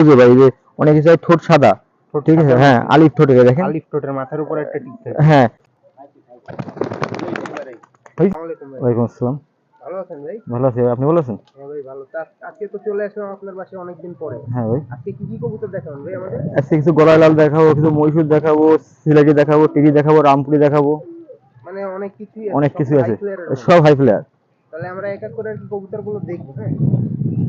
বুঝে ভাই যে অনেক কিছু ঠোঁট সাদা। ঠিক আছে? হ্যাঁ আলিফ ঠোঁটে দেখেন। আলিফ ঠোঁটের মাথার উপর একটা টিক থাকে। হ্যাঁ। ওয়ালাইকুম আসসালাম। ভালো আছেন ভাই? ভালো আছি আপনি ভালো আছেন? হ্যাঁ ভাই ভালো। আজকে তো চলে আসলাম আপনার বাসায় অনেকদিন পরে। হ্যাঁ ভাই। আজকে কি কি কবুতর দেখাবেন ভাই আমাদের? আজকে কিছু গলায় লাল দেখাবো কিছু মহীশূর দেখাবো সিলেটি দেখাবো টিরি দেখাবো রামপুরি দেখাবো। মানে অনেক কিছুই অনেক কিছু আছে। সব হাই প্লেয়ার তাহলে আমরা এক এক করে আর কি কবুতরগুলো দেখব হ্যাঁ?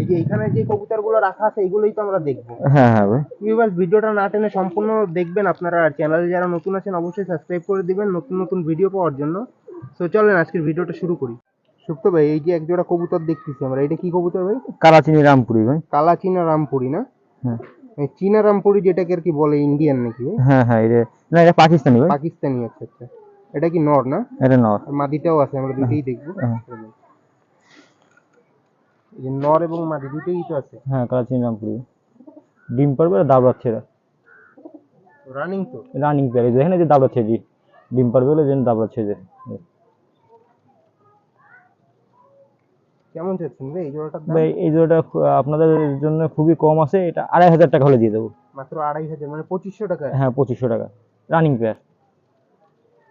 এই যে এখানে যে কবুতরগুলো রাখা আছে এগুলোই তো আমরা দেখব। হ্যাঁ হ্যাঁ ভাই। ভিউয়ার্স ভিডিওটা না টেনে সম্পূর্ণ দেখবেন আপনারা আর চ্যানেলে যারা নতুন আছেন অবশ্যই সাবস্ক্রাইব করে দিবেন নতুন নতুন ভিডিও পাওয়ার জন্য। তো চলেন আজকের ভিডিওটা শুরু করি। সুপ্ত ভাই এই যে এক জোড়া কবুতর দেখতেছি আমরা। এটা কি কবুতর ভাই? কালাচিনি রামপুরি ভাই। কালা চীনা রামপুরি না? হ্যাঁ। এই চীনা রামপুরি যেটাকে আর কি বলে ইন্ডিয়ান নাকি হ্যাঁ হ্যাঁ এটা না এটা পাকিস্তানি ভাই। পাকিস্তানি আচ্ছা আচ্ছা। এটা কি নর না? এটা নর। মাদিটাও আছে আমরা দুটোই দেখব। হ্যাঁ। যে নর এবং মাদি দুটোই তো আছে। হ্যাঁ কালাচিনি রামপুরি ডিম পারবে আর দাবড়াচ্ছে এরা রানিং তো? রানিং প্লেয়ার দেখেন এই যে দাবড়াচ্ছে জি ডিম পারবে বলে যেন দাবড়াচ্ছে যে কেমন চাচ্ছেন ভাই এই জোড়াটার দাম? ভাই এই জোড়াটা আপনাদের জন্য খুবই কম আছে এটা আড়াই হাজার টাকা হলে দিয়ে দেবো। মাত্র আড়াই হাজার মানে পঁচিশশো টাকা হ্যাঁ পঁচিশশো টাকা। রানিং প্লেয়ার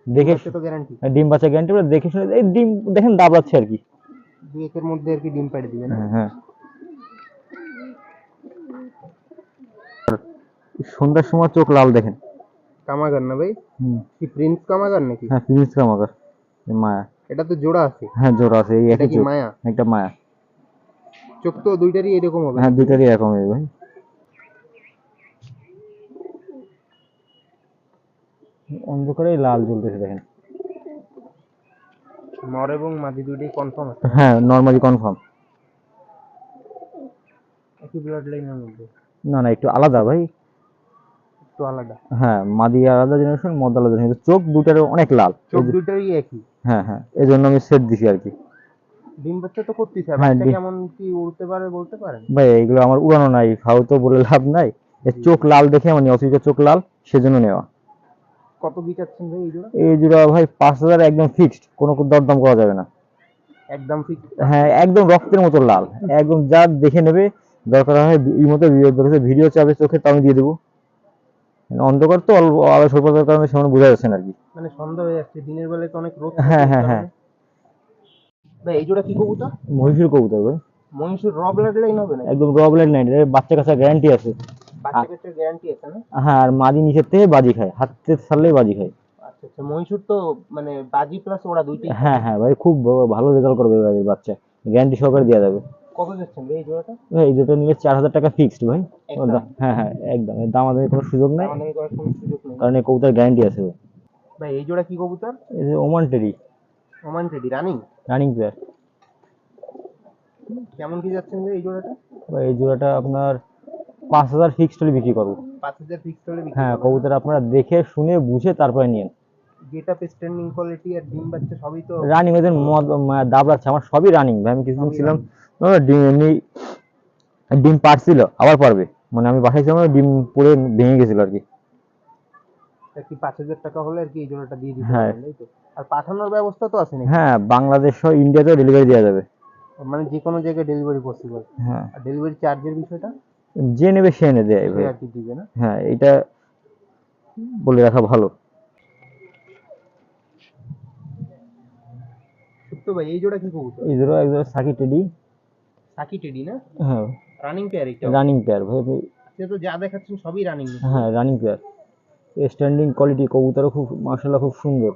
দেখে তো গ্যারান্টি ডিম বাচ্চা গ্যারান্টি দেখে শুনে এই ডিম দেখেন দাবড়াচ্ছে আর কি। দুই একের মধ্যে আর কি ডিম পেড়ে দিবেন হ্যাঁ হ্যাঁ। সন্ধ্যার সময় চোখ লাল দেখেন। কামাগার না ভাই? কি প্রিন্স কামাগার নাকি? হ্যাঁ কামাকার এই মায়া। এটা তো জোড়া আছে। হ্যাঁ জোড়া আছে এই কি মায়া? একটা মায়া। চোখ তো দুইটারই এরকম হবে। হ্যাঁ দুইটারই এরকম হবে ভাই। অন্ধকারে লাল জ্বলতেছে দেখেন। নর এবং মাদি দুইটাই কনফার্ম আছে? হ্যাঁ নর্মালি কনফার্ম একই ব্লাড লাইনের মধ্যে? না না একটু আলাদা ভাই। একটু আলাদা? হ্যাঁ মাদি আলাদা জেনারেশন মদ আলাদা জেনারেশন চোখ দুটার অনেক লাল। চোখ দুইটারই একই? হ্যাঁ হ্যাঁ এই জন্য আমি সেট দিছি আর কি। ডিম বাচ্চা তো করতেছে হ্যাঁ, বাচ্চা কেমন কি উড়তে পারে বলতে পারেন ভাই এগুলো আমার উড়ানো নাই ফাউ তো বলে লাভ নাই। চোখ লাল দেখে আমার অসুবিধা চোখ লাল সেজন্য নেওয়া। কত কি চাচ্ছেন ভাই এই জোড়া? এই জোড়া ভাই পাঁচ হাজার একদম ফিক্সড কোনো দরদাম করা যাবে না। একদম ফিক্স হ্যাঁ একদম রক্তের মতো লাল। একদম যা দেখে নেবে দরকার হয় এই মতো ভিডিও চাবে চোখে তো আমি দিয়ে দেবো। মানে অন্ধকার তো আলো স্বল্পতার কারণে সেমন বোঝা যাচ্ছে না আর কি। মানে সন্ধ্যা হয়ে যাচ্ছে দিনের বেলায় তো অনেক রোদ হ্যাঁ, হ্যাঁ, হ্যাঁ। মানে- ভাই এই জোড়া কি কবুতর? মহিষের কবুতর ভাই। মহিষের র ব্লাড লাইন হবে না একদম র ব্লেড নাইট বাচ্চা কাচ্চা গ্যারান্টি আছে। হ্যাঁ আর মাদি নিচের থেকে বাজি খায় হাতে ছাড়লেই বাজি খায়। আচ্ছা আচ্ছা তো মানে বাজি প্লাস ওরা দুইটাই হ্যাঁ হ্যাঁ ভাই খুব ভালো রেজাল্ট করবে ভাই বাচ্চা। গ্যারান্টি সহকারে দেওয়া যাবে। কত যাচ্ছেন এই জোড়াটা? এই দুটো নিলে চার হাজার টাকা ফিক্সড ভাই। হ্যাঁ হ্যাঁ একদম। দাম কোনো সুযোগ নাই। কারণ এই কবুতর গ্যারান্টি আছে ভাই। এই জোড়া কি কবুতর? এই যে ওমান টেরি Oman teddy running running player কেমন কি যাচ্ছেন এই জোড়াটা? ভাই এই জোড়াটা আপনার পাঁচ হাজার ফিক্সড হলে বিক্রি করব। পাঁচ হাজার ফিক্স হলে হ্যাঁ কবুতর আপনারা দেখে শুনে বুঝে তারপরে নিন গেট আপ স্ট্যান্ডিং কোয়ালিটি আর ডিম বাচ্চা সবই তো রানিং ওদের মদ মা- আমার সবই রানিং ভাই আমি কিছুদিন ছিলাম ডিম এমনি ডিম পারছিল আবার পারবে। মানে আমি বাসায় ছিলাম ডিম পড়ে ভেঙে গেছিল আর কি। কি পাঁচ হাজার টাকা হলে আর কি এই জোড়াটা দিয়ে দিতে হ্যাঁ। আর পাঠানোর ব্যবস্থা তো আছে নাকি? হ্যাঁ বাংলাদেশ ইন্ডিয়াতেও ডেলিভারি দেওয়া যাবে। মানে যে কোনো জায়গায় ডেলিভারি পসিবল হ্যাঁ। ডেলিভারি চার্জের বিষয়টা? যে নেবে সে এনে দেয় হ্যাঁ এটা বলে রাখা ভালো। সুপ্ত ভাই এই জোড়া কি কবুতর? এই জোড়া এক জোড়া সাকি টেডি সাকি টেডি না? হ্যাঁ। রানিং পেয়ার এটা রানিং পেয়ার ভাই সে তো যা দেখাচ্ছেন সবই রানিং হ্যাঁ রানিং পেয়ার স্ট্যান্ডিং কোয়ালিটি কবুতরও খুব খুব সুন্দর।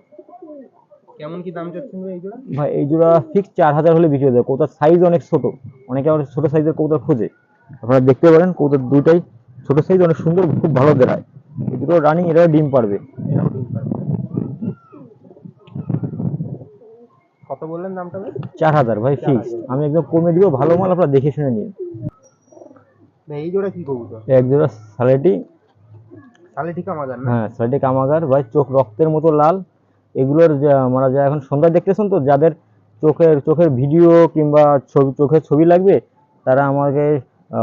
কেমন কি দাম চাচ্ছেন ভাই এই জোড়া? ভাই এই জোড়া ফিক্স চার হাজার হলে বিক্রি হয়ে কবুতর সাইজ অনেক ছোট। অনেকে আবার ছোট সাইজের কবুতর খোঁজে। আপনারা দেখতে পারেন কবুতর দুইটাই ছোট সাইজ অনেক সুন্দর খুব ভালো দেখায়। এই দুটো রানিং এরাও ডিম পারবে। কত বললেন দামটা ভাই? চার হাজার ভাই ফিক্স আমি একদম কমে দিব ভালো মাল আপনারা দেখে শুনে নিন। ভাই এই জোড়া কি কবুতর? এক জোড়া সালেটি। ঠিক আমাদের না? হ্যাঁ সালেটি কামাগার ভাই চোখ রক্তের মতো লাল। এগুলোর যা আমরা যা এখন সন্ধ্যা দেখতেছেন তো যাদের চোখের চোখের ভিডিও কিংবা ছবি চোখের ছবি লাগবে তারা আমাকে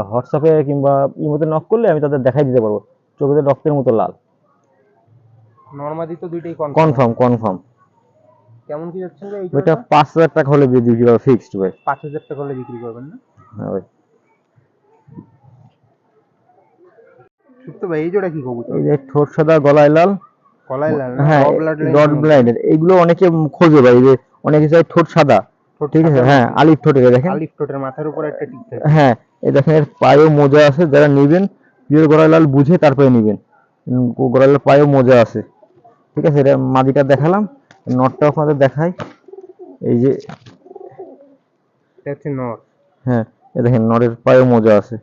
হোয়াটসঅ্যাপে কিংবা ইমোতে নক করলে আমি তাদের দেখাই দিতে পারব। চোখের রক্তের মতো লাল। নর্মাদি তো দুইটাই কনফার্ম কনফার্ম কেমন কি যাচ্ছেন ভাই পাঁচ হাজার টাকা হলে বিক্রি হবে ফিক্সড ভাই। পাঁচ হাজার টাকা হলে বিক্রি করবেন না? হ্যাঁ ভাই। সুপ্ত ভাই এই জোড়া কি কবুতর? এই যে ঠোঁট সাদা গলায় লাল। কলাই লাল হ্যাঁ ডট ব্লাইন্ডের এইগুলো অনেকে খোঁজে ভাই যে অনেকে চাই ঠোঁট সাদা। ঠিক আছে হ্যাঁ আলিফ ঠোঁটের দেখেন। আলিফ ঠোঁটের মাথার উপর একটা টিক থাকে। হ্যাঁ এই দেখেন এর পায়েও মোজা আছে যারা নেবেন পিওর গলায় লাল বুঝে তারপরে নেবেন। উম, গলায় লাল পায়েও মোজা আছে। ঠিক আছে এটা মাদিটা দেখালাম নটটা আপনাদের দেখাই। এই যে হ্যাঁ এই দেখেন নরের পায়েও মোজা আছে।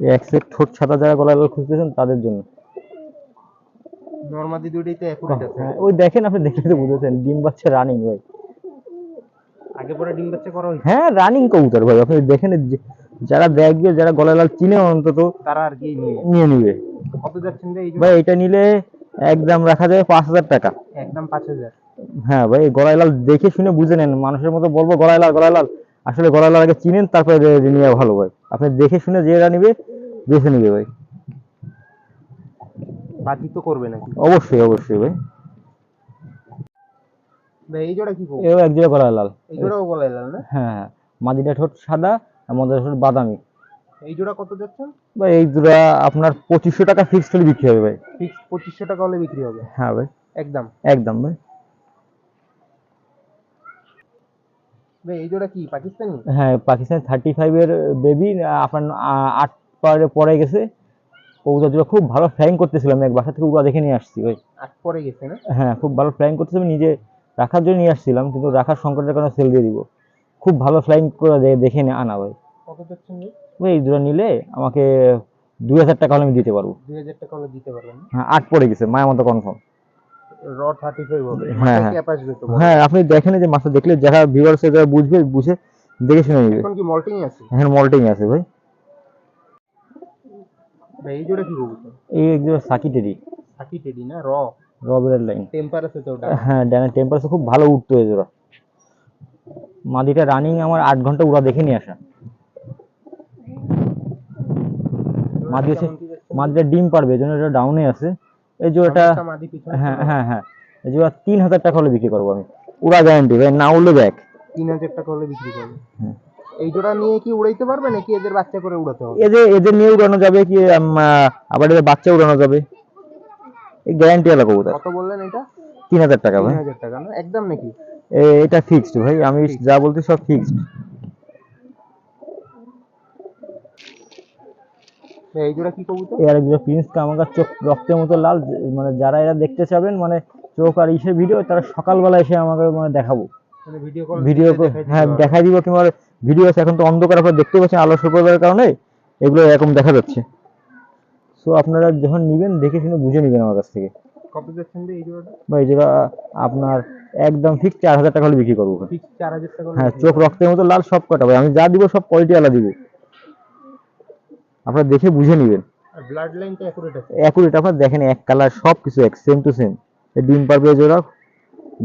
এক সেট ঠোঁট ছাতা যারা গলায় লাল খুঁজতেছেন তাদের জন্য। নরমাদি আছে হ্যাঁ, ওই দেখেন আপনি দেখলে তো বুঝেছেন ডিম বাচ্চা রানিং ভাই। আগে পরে ডিম বাচ্চা করা হয়েছে? হ্যাঁ রানিং কবুতর ভাই আপনি দেখেন যারা দেখবে যারা গলায় লাল চিনে অন্তত তারা আর কি নিয়ে নিবে। কত যাচ্ছেন ভাই এটা নিলে একদম রাখা যাবে পাঁচ হাজার টাকা। একদম পাঁচ হাজার। হ্যাঁ ভাই গলায় লাল দেখে শুনে বুঝে নেন। মানুষের মতো বলব গলায় লাল গলায় লাল। আসলে গলায় লাল আগে চিনেন তারপরে নেওয়া ভালো ভাই। আপনি দেখে শুনে যে এরা নিবে বেছে নিবে ভাই। বাকি তো করবে নাকি? অবশ্যই অবশ্যই ভাই। এই জোড়া কি এও এক জায়গায় গলায় লাল। এই জোড়াও গলায় লাল না? হ্যাঁ হ্যাঁ। মাদিটা ঠোঁট সাদা আর মধ্যে ঠোঁট বাদামি। এই জোড়া কত যাচ্ছেন? ভাই এই দুটা আপনার পঁচিশশো টাকা ফিক্সড হলে বিক্রি হবে ভাই। পঁচিশশো টাকা হলে বিক্রি হবে? হ্যাঁ ভাই। একদম। একদম ভাই। ভাই এই জোড়া কি পাকিস্তানি? হ্যাঁ পাকিস্তান থার্টি বেবি আপনার আট পারে পরে গেছে। দুটো খুব ভালো ফ্লাইং করতেছিলাম এক বাসা থেকে দেখে নিয়ে আসছি ভাই। আট পরে গেছে না? হ্যাঁ খুব ভালো ফ্লাইং করতেছিলাম নিজে রাখার জন্য নিয়ে আসছিলাম কিন্তু রাখার সংকটের কারণে সেল দিয়ে দিব। খুব ভালো ফ্লাইং করে দে- দেখে নিয়ে আনা ভাই। এই দুটো নিলে আমাকে দুই হাজার টাকা হলে আমি দিতে পারব। দুই হাজার টাকা হলে দিতে পারবেন হ্যাঁ আট পড়ে গেছে মায়ের মতো কনফার্ম র থার্টি ফাইভ হবে। হ্যাঁ, হ্যাঁ। তো হ্যাঁ আপনি দেখেন যে মাছটা দেখলে যারা ভিউয়ার্স যারা বুঝবে বুঝে দেখে শুনে নিবে। এখন কি মল্টিং আছে? মল্টিং আছে ভাই। এই জোড়া কি এই না র রবের লাইন টেম্পার আছে তো ওটা। হ্যাঁ খুব ভালো উঠতো মাদিটা রানিং আমার আট ঘণ্টা উড়া দেখে নিয়ে আসা। মাদি হচ্ছে? মাদিটা ডিম পারবে এটা ডাউনে আছে। এই জোড়াটা হ্যাঁ হ্যাঁ হ্যাঁ। এই জোড়া তিন হাজার টাকা হলে বিক্রি করব আমি। উড়া গ্যারান্টি ভাই না উড়লে ব্যাগ তিন হাজার টাকা হলে বিক্রি করবে। হুম। এই জোড়া নিয়ে কি উড়াইতে পারবে নাকি এদের বাচ্চা করে উড়াতে হবে? এদের এদের নিয়ে উড়ানো যাবে কি আবার এদের বাচ্চা উড়ানো যাবে? এই গ্যারান্টি কবুতর। কত বললেন এটা? তিন হাজার টাকা ভাই। হাজার টাকা না? একদম নাকি? এটা ফিক্সড ভাই আমি যা বলতে সব ফিক্সড এই জোড়া কি কবুতর? জোড়া প্রিন্স কামাগার চোখ রক্তের মতো লাল। মানে যারা এরা দেখতে চাবেন মানে চোখ আর ইসের ভিডিও তারা সকালবেলা এসে আমাকে মানে দেখাবো। মানে ভিডিও ভিডিও হ্যাঁ দেখাই দিব কিংবা ভিডিও আছে এখন তো অন্ধকার আপনারা দেখতে পাচ্ছেন আলো শুকোবার কারণে এগুলো এরকম দেখা যাচ্ছে। সো আপনারা যখন নিবেন দেখে শুনে বুঝে নিবেন আমার কাছ থেকে। কত যাচ্ছেন এই জোড়াটা? বা এই আপনার একদম ঠিক চার হাজার টাকা হলে বিক্রি করব ফিক্স চার হাজার টাকা হ্যাঁ চোখ রক্তের মতো লাল সব কটা ভাই। আমি যা দিব সব কোয়ালিটি আলাদা দিব। আপনারা দেখে বুঝে নিবেন। আর ব্লাড লাইনটা অ্যাকুরেট আছে। অ্যাকুরেট আপনার দেখেন এক কালার সব কিছু এক সেম টু সেম ডিম পারবে জোড়া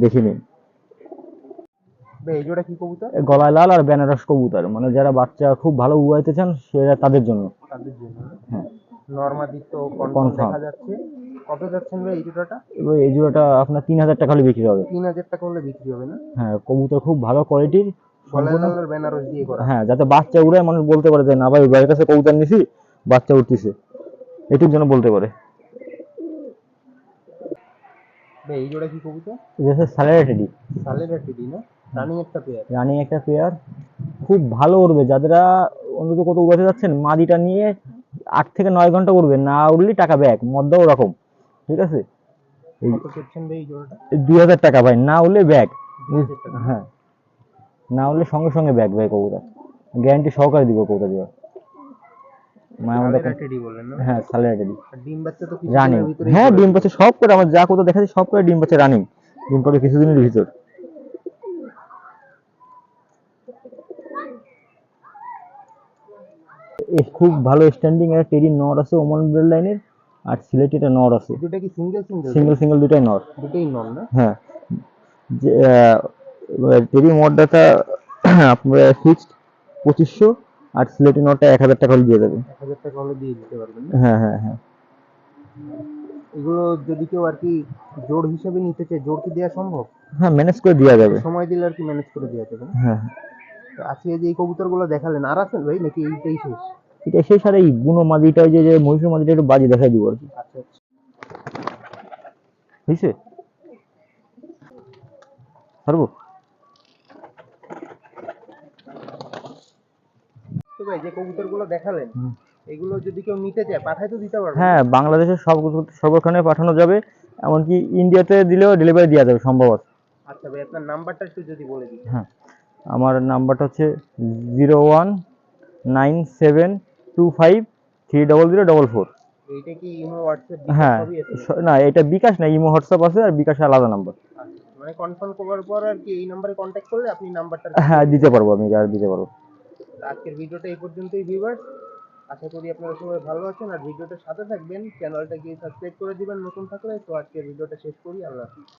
দেখে নিন। জোড়া কি কবুতর? গলায় লাল আর বেনারস কবুতর। মানে যারা বাচ্চা খুব ভালো উড়াইতে চান সেটা তাদের জন্য। তাদের জন্য। হ্যাঁ নর্মাদি তো কনফার্ম Confirm। দেখা যাচ্ছে। কত যাচ্ছেন ভাই এই জোড়াটা? এবার এই জোড়াটা আপনার তিন হাজার টাকা হলে বিক্রি হবে। তিন হাজার টাকা হলে বিক্রি হবে না? হ্যাঁ কবুতর খুব ভালো কোয়ালিটির বেনারস দিয়ে করা। হ্যাঁ যাতে বাচ্চা মানুষ বলতে পারে যে না ভাই ভাইয়ের কাছে কবুতর নিছি বাচ্চা উঠতেছে এটুক যেন বলতে পারে। ভাই এই জোড়া কি কবুতর? এটা হচ্ছে স্যালারেটেডি সালের না? রানিং একটা পেয়ার রানিং একটা পেয়ার খুব ভালো উড়বে। যাদেরা অন্তত কত উড়াতে যাচ্ছেন মাদিটা নিয়ে আট থেকে নয় ঘণ্টা উড়বে না উড়লে টাকা ব্যাক মদ্দা ওরকম ঠিক আছে? দুই হাজার টাকা ভাই না উড়লে ব্যাগ হ্যাঁ না হলে সঙ্গে সঙ্গে ব্যাগ ভাই কবুতর গ্যারান্টি সহকারে দিব কবুতর দেওয়া মায়ের মধ্যে সালের টিডি বললেন না? হ্যাঁ ডিম বাচ্চা তো রানিং হ্যাঁ ডিম পাচ্ছে সব করে আমার যা কোথাও দেখাচ্ছি সব করে ডিম পাচ্ছে রানিং ডিম পাবে কিছুদিনের ভিতর। খুব ভালো স্ট্যান্ডিং এর টেরি নর আছে ওমান ব্রেড লাইনের আর সিলেটি একটা নর আছে। দুটা কি সিঙ্গেল সিঙ্গেল সিঙ্গেল সিঙ্গেল দুটাই নর। দুটোই নন না? হ্যাঁ। যে টেরি মডটা আপনার ফিক্সড পঁচিশশো আর সিলেটি নটটা এক হাজার টাকা হলে দিয়ে দেবে। এক হাজার টাকা হলে দিয়ে দিতে পারবেন হ্যাঁ হ্যাঁ হ্যাঁ। এগুলো যদি কেউ আর কি জোড় হিসেবে নিতে চায় জোড় কি দেওয়া সম্ভব? হ্যাঁ ম্যানেজ করে দেওয়া যাবে। সময় দিলে আর কি ম্যানেজ করে দেওয়া যাবে হ্যাঁ। তো আজকে যে এই কবুতরগুলো দেখালেন আর আছেন ভাই? নাকি এইটাই শেষ? এটা সেই সাথে এই বুনো মাদিটা ওই যে যে মহিষের মাদিটা একটু বাজি দেখাই দিব আর কি। আচ্ছা আচ্ছা। পারব ভাই যে কবুতরগুলো দেখালেন এগুলো যদি কেউ নিতে চায় পাঠায় তো দিতে পারবেন হ্যাঁ বাংলাদেশের সব পাঠানো যাবে এমনকি ইন্ডিয়াতে দিলেও ডেলিভারি দেওয়া যাবে সম্ভবত আচ্ছা ভাই আপনার নাম্বারটা একটু যদি বলে দিন। হ্যাঁ আমার নাম্বারটা হচ্ছে zero one nine seven two five three double zero double four হ্যাঁ না এটা বিকাশ না ইমো হোয়াটসঅ্যাপ আছে আর বিকাশে আলাদা নাম্বার আচ্ছা, মানে কনফার্ম করার পর আর কি এই নাম্বারে কন্ট্যাক্ট করলে আপনি নাম্বারটা হ্যাঁ দিতে পারব আমি আর দিতে পারব। আজকের ভিডিওটা এই পর্যন্তই ভিউয়ার্স আশা করি আপনারা সবাই ভালো আছেন আর ভিডিওটার সাথে থাকবেন। চ্যানেলটা গিয়ে সাবস্ক্রাইব করে দিবেন নতুন থাকলে। তো আজকের ভিডিওটা শেষ করি আল্লাহ হাফিজ।